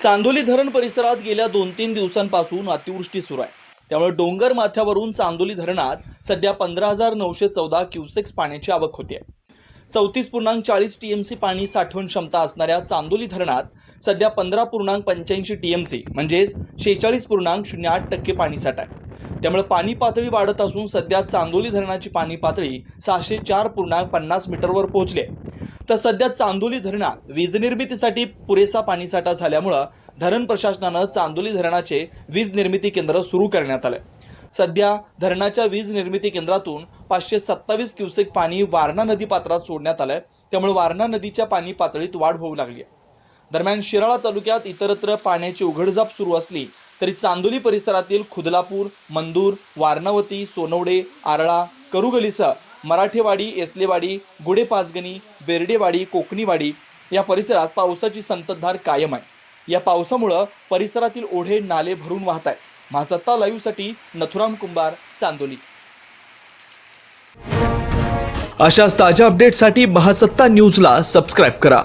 चांदोली धरण परिसरात गेल्या दोन तीन दिवसांपासून अतिवृष्टी सुरू आहे. त्यामुळे डोंगर माथ्यावरून चांदोली धरणात सध्या पंधरा हजार नऊशे चौदा क्युसेक्स पाण्याची आवक होते चौतीस पूर्णांक चाळीस टीएमसी पाणी साठवण क्षमता असणाऱ्या चांदोली धरणात सध्या पंधरा पूर्णांक पंच्याऐंशी टीएमसी म्हणजेच शेहेचाळीस पूर्णांक शून्य आठ टक्के पाणी साठा आहे. त्यामुळे पाणी पातळी वाढत असून सध्या चांदोली धरणाची पाणी पातळी सहाशे चार पूर्णांक पन्नास मीटरवर पोहोचली तर सध्या चांदोली धरणात वीज निर्मितीसाठी पुरेसा पाणीसाठा झाल्यामुळं धरण प्रशासनानं चांदोली धरणाचे वीज निर्मिती केंद्र सुरू करण्यात आलं सध्या धरणाच्या वीज निर्मिती केंद्रातून पाचशे सत्तावीस क्युसेक पाणी वारणा नदी पात्रात सोडण्यात आलंय. त्यामुळे वारणा नदीच्या पाणी पातळीत वाढ होऊ लागली दरम्यान शिराळा तालुक्यात इतरत्र पाण्याची उघडझाप सुरू असली तरी चांदोली परिसरातील खुदलापूर मंदूर वारणावती सोनवडे आरळा करुगलीसह मराठेवाडी एसलेवाडी गुडेपाचगणी बेर्डेवाडी कोकणीवाडी या परिसरात पावसाची संततधार कायम आहे. या पावसामुळं परिसरातील ओढे नाले भरून वाहत आहेत. महासत्ता लाईव्हसाठी नथुराम कुंभार चांदोली. अशाच ताज्या अपडेटसाठी महासत्ता न्यूजला सबस्क्राईब करा.